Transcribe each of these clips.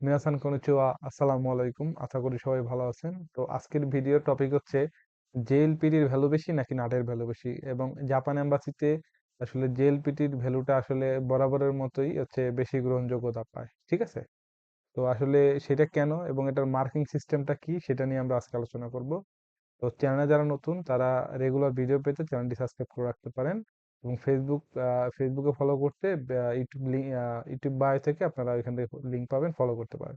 মিনাসান কনিচিওয়া আসসালামু আলাইকুম। আশা করি সবাই ভালো আছেন। তো আজকের ভিডিওর টপিক হচ্ছে, জেএলপিটির ভ্যালু বেশি নাকি নাটের ভ্যালু বেশি? এবং জাপান এম্বাসিতে আসলে জেএলপিটির ভ্যালুটা আসলে বরাবরের মতোই হচ্ছে বেশি গ্রহণযোগ্যতা পায়। ঠিক আছে? তো আসলে সেটা কেন এবং এটার মার্কিং সিস্টেমটা কি সেটা নিয়ে আমরা আজকে আলোচনা করব। তো চ্যানেলে যারা নতুন, তারা রেগুলার ভিডিও পেতে চ্যানেলটি সাবস্ক্রাইব করে রাখতে পারেন। এবং ফেসবুক ফেসবুকে ফলো করতে ইউটিউব ইউটিউব বায়ো থেকে আপনারা এখান থেকে লিঙ্ক পাবেন ফলো করতে পারেন।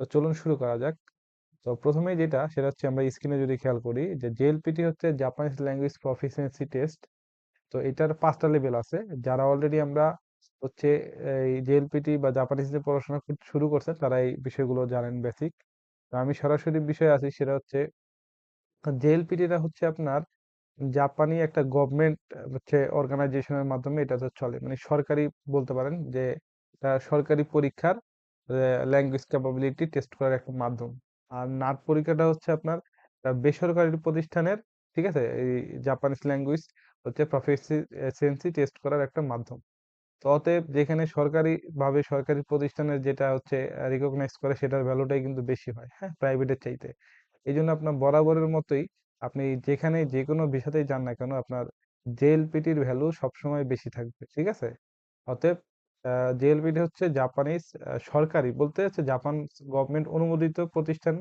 তো চলুন শুরু করা যাক। তো প্রথমে যেটা, সেটা হচ্ছে আমরা স্ক্রিনে যদি খেয়াল করি, যে জেএলপিটি হচ্ছে জাপানিজ ল্যাঙ্গুয়েজ প্রফিসিয়েন্সি টেস্ট তো এটার পাঁচটা লেভেল আছে। যারা অলরেডি আমরা হচ্ছে, এই জেএলপিটি বা জাপানিজ জাপানিজে পড়াশোনা শুরু করছে, তারা এই বিষয়গুলো জানেন বেসিক তো আমি সরাসরি বিষয় আছি সেটা হচ্ছে জেএলপিটিটা হচ্ছে আপনার জাপানি একটা গভর্নমেন্ট হচ্ছে অর্গানাইজেশনের মাধ্যমে এটা তো চলে। মানে সরকারি বলতে পারেন যে সরকারি পরীক্ষার ল্যাঙ্গুয়েজ ক্যাপাবিলিটি টেস্ট করার একটা মাধ্যম। আর নাট পরীক্ষাটা হচ্ছে আপনার বেসরকারি প্রতিষ্ঠানের, ঠিক আছে? এই জাপানিজ ল্যাঙ্গুয়েজ হচ্ছে প্রফিসিয়েন্সি টেস্ট করার একটা মাধ্যম। তো অতএব যেখানে সরকারি ভাবে সরকারি প্রতিষ্ঠানের যেটা হচ্ছে রিকগনাইজ করে সেটার ভ্যালুটাই কিন্তু বেশি হয় হ্যাঁ? প্রাইভেটের চাইতে। এই জন্য আপনার বরাবরের মতোই আপনি যেখানে যে কোনো বিষয়তেই যান না কেন, আপনার জেএলপিটির ভ্যালু সবসময় বেশি থাকবে, ঠিক আছে? অতএব জেএলপিটি হচ্ছে জাপানিজ সরকারি, বলতে হচ্ছে জাপান গভর্নমেন্ট অনুমোদিত প্রতিষ্ঠান।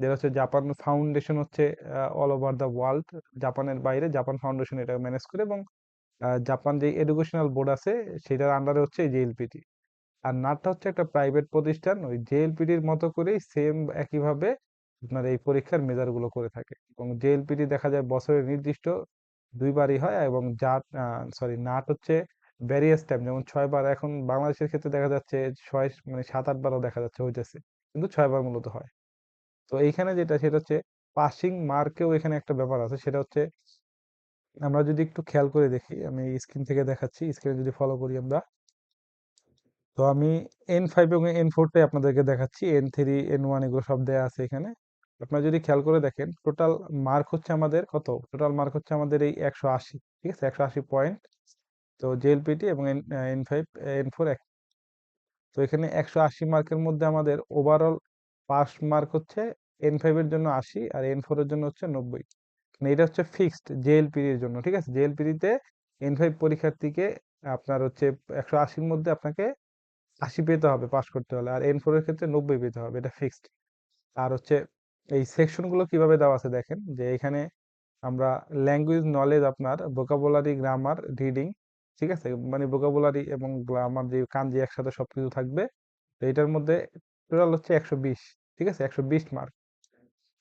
যেটা হচ্ছে জাপান ফাউন্ডেশন হচ্ছে অল ওভার দ্য ওয়ার্ল্ড জাপানের বাইরে জাপান ফাউন্ডেশন এটা ম্যানেজ করে এবং জাপান যে এডুকেশনাল বোর্ড আছে, সেটার আন্ডারে হচ্ছে জেএলপিটি আর নাটটা হচ্ছে একটা প্রাইভেট প্রতিষ্ঠান, ওই জেএলপিটির মতো করেই সেম একইভাবে আপনার এই পরীক্ষার মেজারগুলো করে থাকে এবং জেএলপিটি দেখা যায় বছরের নির্দিষ্ট দুইবারই হয় এবং জাট সরি নাট হচ্ছে ভ্যারিয়াস টাইম যেমন ছয়বার। এখন বাংলাদেশের ক্ষেত্রে দেখা যাচ্ছে ছয় মানে সাত আট বারও দেখা যাচ্ছে হইতেছে, কিন্তু ছয়বার মূলত হয়। তো এইখানে যেটা, সেটা হচ্ছে পাসিং মার্কেও এখানে একটা ব্যাপার আছে, সেটা হচ্ছে আমরা যদি একটু খেয়াল করে দেখি, আমি স্ক্রিন থেকে দেখাচ্ছি স্ক্রিনে যদি ফলো করি আমরা। তো আমি এন ফাইভ এবং এন ফোরটাই আপনাদেরকে দেখাচ্ছি এন থ্রি এন ওয়ান এগুলো সব দেওয়া আছে এখানে। আপনারা যদি খেয়াল করে দেখেন টোটাল মার্ক হচ্ছে আমাদের কত? টোটাল মার্ক হচ্ছে আমাদের এই একশো আশি, ঠিক আছে? একশো আশি পয়েন্ট তো জেএলপিটি এবং এন ফাইভ এন ফোর এক। তো এখানে একশো আশি মার্কের মধ্যে আমাদের ওভারঅল পাস মার্ক হচ্ছে এন ফাইভের জন্য আশি আর এন ফোরের জন্য হচ্ছে নব্বই। মানে এটা হচ্ছে ফিক্সড জেএলপির জন্য, ঠিক আছে? জেএলপিতে এন ফাইভ পরীক্ষার্থীকে আপনার হচ্ছে একশো আশির মধ্যে আপনাকে আশি পেতে হবে পাস করতে হলে, আর এন ফোর এর ক্ষেত্রে নব্বই পেতে হবে, এটা ফিক্সড আর হচ্ছে এই সেকশনগুলো কীভাবে দেওয়া আছে দেখেন? যে এখানে আমরা ল্যাঙ্গুয়েজ নলেজ আপনার ভোকাবুলারি গ্রামার রিডিং ঠিক আছে? মানে ভোকাবুলারি এবং গ্রামার যে কাঞ্জি একসাথে সবকিছু থাকবে, তো এটার মধ্যে টোটাল হচ্ছে একশো বিশ, ঠিক আছে? একশো বিশ মার্ক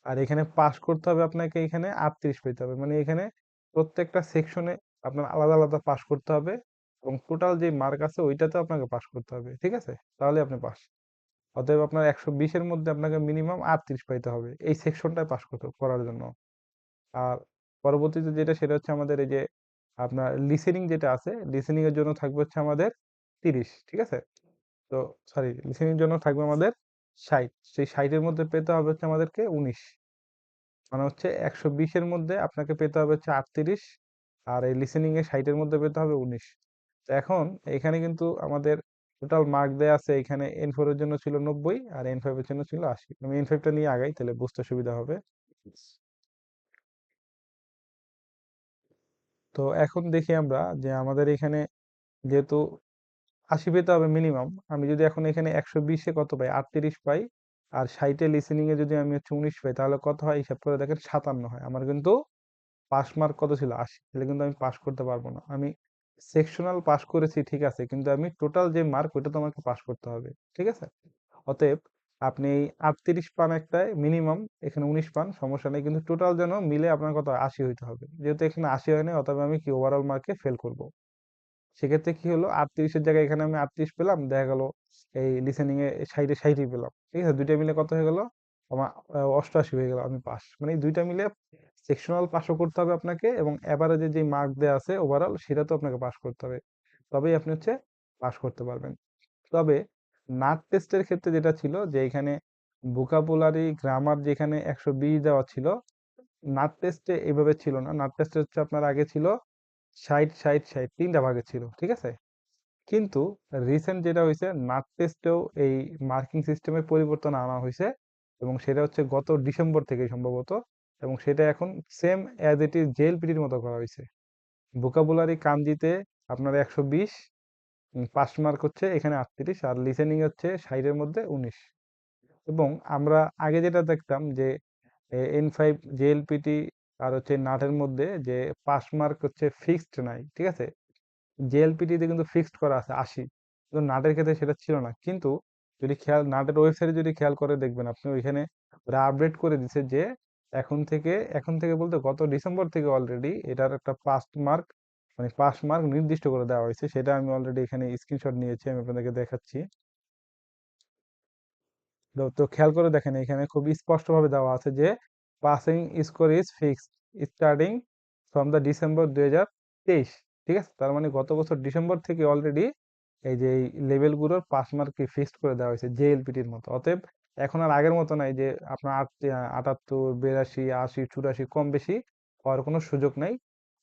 আর এখানে পাস করতে হবে আপনাকে এখানে আটত্রিশ পেতে হবে। মানে এখানে প্রত্যেকটা সেকশনে আপনার আলাদা আলাদা পাস করতে হবে এবং টোটাল যে মার্ক আছে ওইটাতে আপনাকে পাস করতে হবে, ঠিক আছে? তাহলে আপনি পাস অতএব আপনার একশো বিশের মধ্যে আপনাকে মিনিমাম আটত্রিশ পাইতে হবে। এই সেকশনটায় পাস করতে করার জন্য। আর পরবর্তীতে যেটা, সেটা হচ্ছে আমাদের এই যে আপনার লিসেনিং যেটা আছে লিসেনিং এর জন্য থাকবে হচ্ছে আমাদের তিরিশ, ঠিক আছে? তো সরি লিসেনিং জন্য থাকবে আমাদের ষাট। সেই ষাটের মধ্যে পেতে হবে হচ্ছে আমাদেরকে উনিশ। মানে হচ্ছে একশো বিশের মধ্যে আপনাকে পেতে হবে হচ্ছে আটত্রিশ, আর এই লিসেনিং এ ষাটের মধ্যে পেতে হবে উনিশ। তো এখন এখানে কিন্তু আমাদের টোটাল মার্ক দেয়া আছে এখানে এন ফোর এর জন্য ছিল নব্বই আর এন ফাইভ এর জন্য ছিল আশি। আমি এন ফাইভটা নিয়ে আগাই তাহলে বুঝতে সুবিধা হবে। তো এখন দেখি আমরা যে আমাদের এখানে যেহেতু আশি পেতে হবে মিনিমাম আমি যদি এখন এখানে একশো বিশে কত পাই? আটত্রিশ পাই। আর ষাটে লিসেনিং এ যদি আমি হচ্ছে উনিশ পাই তাহলে কত হয়? হিসাব করে দেখেন সাতান্ন হয়। আমার কিন্তু পাস মার্ক কত ছিল? আশি। তাহলে কিন্তু আমি পাস করতে পারব না। আমি সেকশনাল পাস করেছি, ঠিক আছে। কিন্তু আমি টোটাল যে মার্ক ওইটা তো আমাকে পাস করতে হবে, ঠিক আছে? অতএব আপনি আটত্রিশ পান একটায় মিনিমাম এখানে উনিশ পান, সমস্যা নেই। কিন্তু টোটাল যেন মিলে আপনার কত? আশি হইতে হবে। যেহেতু এখানে আশি হয় না অতএব আমি কি ওভারঅল মার্কে ফেল করব? সেক্ষেত্রে কি হলো? আটত্রিশের জায়গায় এখানে আমি আটত্রিশ পেলাম, দেখা গেল এই লিসেনিং এ ষাটে ষাটই পেলাম, ঠিক আছে? দুইটা মিলে কত হয়ে গেল? আমার অষ্টআশি হয়ে গেল, আমি পাস মানে এই দুইটা মিলে সেকশনাল পাসও করতে হবে আপনাকে এবং অ্যাভারেজে যে মার্ক দেওয়া আছে ওভারঅল সেটা তো আপনাকে পাস করতে হবে। তবেই আপনি হচ্ছে পাস করতে পারবেন। তবে নাট টেস্টের ক্ষেত্রে যেটা ছিল যে এখানে ভোকাবুলারি গ্রামার যেখানে একশো বিশ দেওয়া ছিল নাট টেস্টে এইভাবে ছিল না। নাট টেস্টে হচ্ছে আপনার আগে ছিল ষাট ষাট ষাট, তিনটা ভাগে ছিল, ঠিক আছে? কিন্তু রিসেন্ট যেটা হয়েছে নাট টেস্টেও এই মার্কিং সিস্টেমে পরিবর্তন আনা হয়েছে। এবং সেটা হচ্ছে গত ডিসেম্বর থেকে সম্ভবত এবং সেটা এখন সেম অ্যাজ ইট ইজ জেএলপিটির মতো করা হয়েছে। ভোকাবুলারি কাঞ্জিতে আপনার একশো বিশ পাস মার্ক হচ্ছে এখানে আটত্রিশ, আর লিসেনিং হচ্ছে ষাটের মধ্যে উনিশ। এবং আমরা আগে যেটা দেখতাম যে এন ফাইভ জেএলপিটি আর হচ্ছে নাটের মধ্যে যে পাস মার্ক হচ্ছে ফিক্সড নাই, ঠিক আছে? জেএলপিটিতে কিন্তু ফিক্সড করা আছে আশি। কিন্তু নাটের ক্ষেত্রে সেটা ছিল না। কিন্তু যদি খেয়াল নাটের ওয়েবসাইটে যদি খেয়াল করে দেখবেন, আপনি ওইখানে ওরা আপডেট করে দিছে যে এখন থেকে এখন থেকে বলতে গত ডিসেম্বর থেকে অলরেডি এটার একটা পাস মার্ক মানে পাস মার্ক নির্দিষ্ট করে দেওয়া হয়েছে। সেটা আমি অলরেডি এখানে স্ক্রিনশট নিয়েছি, আমি আপনাদেরকে দেখাচ্ছি। তো তো খেয়াল করে দেখেন, এখানে খুব স্পষ্টভাবে দেওয়া আছে যে passing score is fixed starting from the December দুই হাজার তেইশ, ঠিক আছে? তার মানে গত বছর ডিসেম্বর থেকে অলরেডি এই যে, এই লেভেলগুলোর পাস মার্ককে ফিক্সড করে দেওয়া হয়েছে জেএলপিটির মতো। অতএব এখন আর আগের মতো নাই যে, আপনার আট আটাত্তর, বিরাশি, আশি, চুরাশি কম বেশি হওয়ার কোনো সুযোগ নাই।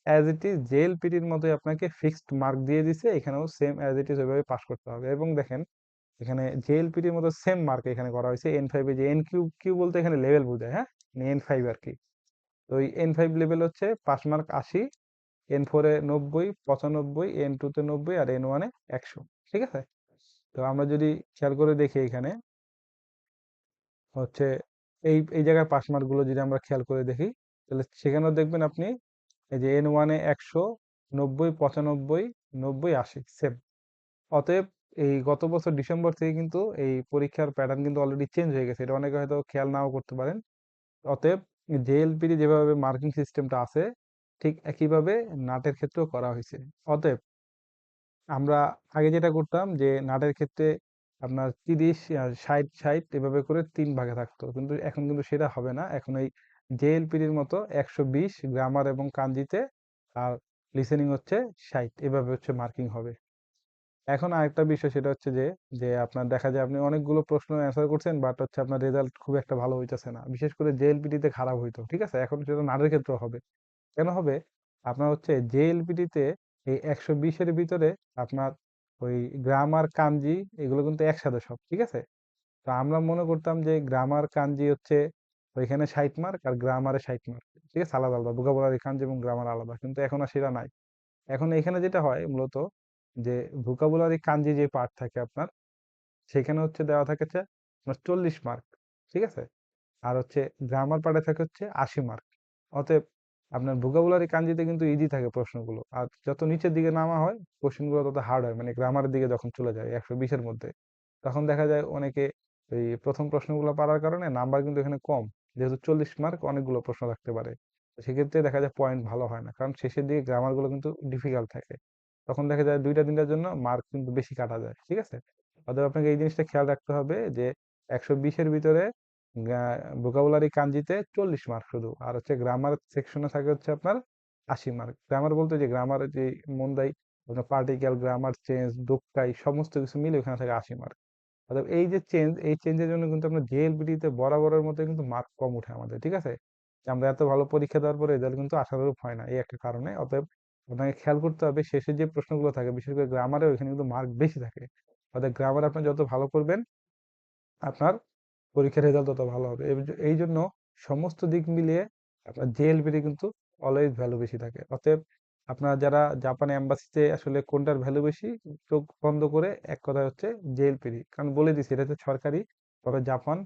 অ্যাজ ইট ইজ জেএলপিটির মতোই আপনাকে ফিক্সড মার্ক দিয়ে দিছে, এখানেও সেম অ্যাজ ইট ইজ ওইভাবে পাস করতে হবে। এবং দেখেন, এখানে জেএলপিটির মতো সেম মার্ক এখানে করা হয়েছে এন ফাইভে যে এন কিউ কিউ বলতে এখানে লেভেল বোঝায় হ্যাঁ? এন ফাইভ আর কি। তো এই এন ফাইভ লেভেল হচ্ছে পাস মার্ক আশি এন ফোরে নব্বই, পঁচানব্বই এন টুতে নব্বই আর এন ওয়ানে একশো, ঠিক আছে? তো আমরা যদি খেয়াল করে দেখি এখানে, হচ্ছে এই এই জায়গার পাস মার্কগুলো যদি আমরা খেয়াল করে দেখি, তাহলে সেখানেও দেখবেন আপনি এই যে এন ওয়ানে একশো, নব্বই, পঁচানব্বই, নব্বই, আশি সেম অতএব এই গত বছর ডিসেম্বর থেকে কিন্তু এই পরীক্ষার প্যাটার্ন কিন্তু অলরেডি চেঞ্জ হয়ে গেছে, এটা অনেকে হয়তো খেয়াল নাও করতে পারেন। অতএব জেএলপির যেভাবে মার্কিং সিস্টেমটা আছে ঠিক একইভাবে নাটের ক্ষেত্রেও করা হয়েছে। অতএব আমরা আগে যেটা করতাম যে, নাটের ক্ষেত্রে আপনার তিরিশ ষাট ষাট এভাবে করে তিন ভাগে থাকতো। কিন্তু এখন কিন্তু সেটা হবে না। এখন এই জেএলপির মতো একশো বিশ গ্রামার এবং কাঞ্জিতে আর লিসেনিং হচ্ছে ষাট, এভাবে হচ্ছে মার্কিং হবে। এখন আরেকটা বিষয় সেটা হচ্ছে যে যে আপনার দেখা যায় আপনি অনেকগুলো প্রশ্ন অ্যান্সার করছেন, বাট হচ্ছে আপনার রেজাল্ট খুব একটা ভালো হইতেছে না। বিশেষ করে জেএলপিটিতে খারাপ হইতো, ঠিক আছে? এখন সেটা নাটের ক্ষেত্রেও হবে। কেন হবে? আপনার হচ্ছে জেএলপিটিতে এই একশো বিশের ভিতরে আপনার ওই গ্রামার কাঞ্জি এগুলো কিন্তু একসাথে সব, ঠিক আছে? তো আমরা মনে করতাম যে গ্রামার কাঞ্জি হচ্ছে ওইখানে ষাট মার্ক আর গ্রামারে ষাট মার্ক ঠিক আছে? আলাদা আলাদা। ভোকাবুলারি কাঞ্জি এবং গ্রামার আলাদা, কিন্তু এখন আর সেটা নাই। এখন এখানে যেটা হয় মূলত যে ভোকাবুলারি কাঞ্জি যে পার্ট থাকে আপনার, সেখানে হচ্ছে দেওয়া থাকেছে আপনার চল্লিশ মার্ক ঠিক আছে? আর হচ্ছে গ্রামার পার্টে থাকে হচ্ছে আশি মার্ক অতএব আপনার ভোকাবুলারি কাঞ্জিতে কিন্তু ইজি থাকে প্রশ্নগুলো। আর যত নিচের দিকে নামা হয়, কোশ্চেনগুলো তত হার্ড হয়। মানে গ্রামারের দিকে যখন চলে যায়, একশো বিশের মধ্যে, তখন দেখা যায় অনেকে এই প্রথম প্রশ্নগুলো পারার কারণে নাম্বার কিন্তু এখানে কম। যেহেতু চল্লিশ মার্ক অনেকগুলো প্রশ্ন থাকতে পারে। সেক্ষেত্রে দেখা যায় পয়েন্ট ভালো হয় না। কারণ শেষের দিকে গ্রামারগুলো কিন্তু ডিফিকাল্ট থাকে। তখন দেখা যায় দুইটা, তিনটার জন্য মার্ক কিন্তু বেশি কাটা যায়। ঠিক আছে? অতএব আপনাকে এই জিনিসটা খেয়াল রাখতে হবে যে একশো বিশের ভিতরে ভোকাবুলারি কাঞ্জিতে চল্লিশ মার্ক শুধু। আর হচ্ছে গ্রামার সেকশনে থাকে হচ্ছে আপনার আশি মার্ক গ্রামার বলতে যে গ্রামার যে মন্দাই আপনার পার্টিকেল গ্রামার চেঞ্জ দোক্কাই সমস্ত কিছু মিলে ওখানে থাকে আশি মার্ক অর্থাৎ এই যে চেঞ্জ এই চেঞ্জের জন্য কিন্তু আপনার জেএলবিডিতে বরাবরের মতো কিন্তু মার্ক কম উঠে আমাদের, ঠিক আছে? আমরা এত ভালো পরীক্ষা দেওয়ার পরে রেজাল্ট কিন্তু আশানুরূপ হয় না, এই একটা কারণে। অতএব আপনাকে খেয়াল করতে হবে, শেষে যে প্রশ্নগুলো থাকে, বিশেষ করে গ্রামারে ওইখানে কিন্তু মার্ক বেশি থাকে। অর্থাৎ গ্রামার আপনি যত ভালো করবেন, আপনার পরীক্ষার রেজাল্ট তত ভালো হবে। এই জন্য সমস্ত দিক মিলিয়ে আপনার জেএলপিটি কিন্তু অলওয়েজ ভ্যালু বেশি থাকে। অতএব আপনারা যারা জাপান এম্বাসিতে আসলে কোনটার ভ্যালু বেশি, চোখ বন্ধ করে এক কথা হচ্ছে জেএলপিডি কারণ বলে দিছি, এটা হচ্ছে সরকারি, তবে জাপান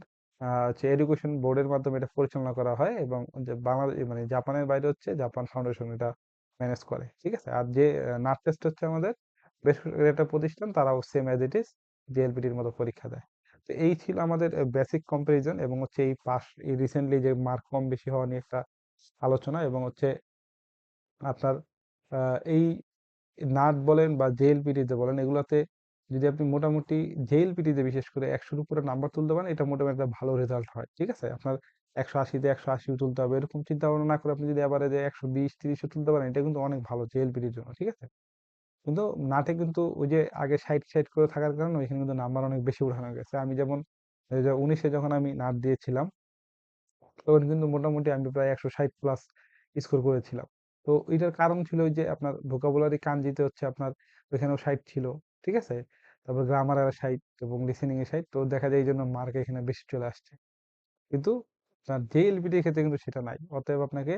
হচ্ছে এডুকেশন বোর্ডের মাধ্যমে এটা পরিচালনা করা হয় এবং বাংলাদেশ মানে জাপানের বাইরে হচ্ছে জাপান ফাউন্ডেশন এটা ম্যানেজ করে, ঠিক আছে? আর যে নাট টেস্ট হচ্ছে আমাদের, বেসরকারি একটা প্রতিষ্ঠান, তারাও সেম অ্যাজ ইট ইজ জেএলপিটির মতো পরীক্ষা দেয়। তো এই ছিল আমাদের বেসিক কম্পারিজন এবং হচ্ছে এই পাস রিসেন্টলি যে মার্ক কম বেশি হওয়া নিয়ে একটা আলোচনা এবং হচ্ছে আপনার এই নাট বলেন বা জেএলপিটিতে বলেন, এগুলাতে যদি আপনি মোটামুটি জেএলপিটিতে বিশেষ করে একশোর উপরে নাম্বার তুলতে পারেন, এটা মোটামুটি একটা ভালো রেজাল্ট হয়, ঠিক আছে? আপনার একশো আশিতে একশো আশিও তুলতে হবে, এরকম চিন্তা ভাবনা না করে আপনি যদি আবার যে একশো বিশ তিরিশও তুলতে পারেন, এটা কিন্তু অনেক ভালো জেএলপিটির জন্য, ঠিক আছে? কিন্তু নাটে কিন্তু ওই যে আগে সাইড সাইড করে থাকার কারণে ওইখানে কিন্তু নাম্বার অনেক বেশি উঠানো গেছে। আমি যেমন উনিশে যখন আমি নাট দিয়েছিলাম, তখন কিন্তু মোটামুটি আমি প্রায় একশো ষাট প্লাস স্কোর করেছিলাম। তো এটার কারণ ছিল ওই যে আপনার ভোকাবুলারি কাঞ্জিতে হচ্ছে আপনার ওইখানেও ষাট ছিল, ঠিক আছে? তারপর গ্রামার এর ষাট এবং লিসেনিং এর ষাট তো দেখা যায় এই জন্য মার্ক এখানে বেশি চলে আসছে। কিন্তু তার জেএলপিটির ক্ষেত্রে কিন্তু সেটা নাই। অতএব আপনাকে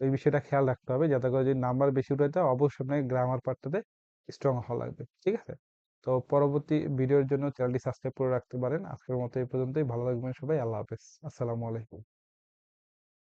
ওই বিষয়টা খেয়াল রাখতে হবে। যাতে করে যদি নাম্বার বেশি উঠাইতে হয়, অবশ্যই আপনাকে গ্রামার পার্টটাতে স্ট্রং হওয়া লাগবে, ঠিক আছে? তো পরবর্তী ভিডিওর জন্য চ্যানেলটি সাবস্ক্রাইব করে রাখতে পারেন। আজকের মতো এই পর্যন্তই। ভালো থাকবেন সবাই। আল্লাহ হাফেজ। আসসালামু আলাইকুম।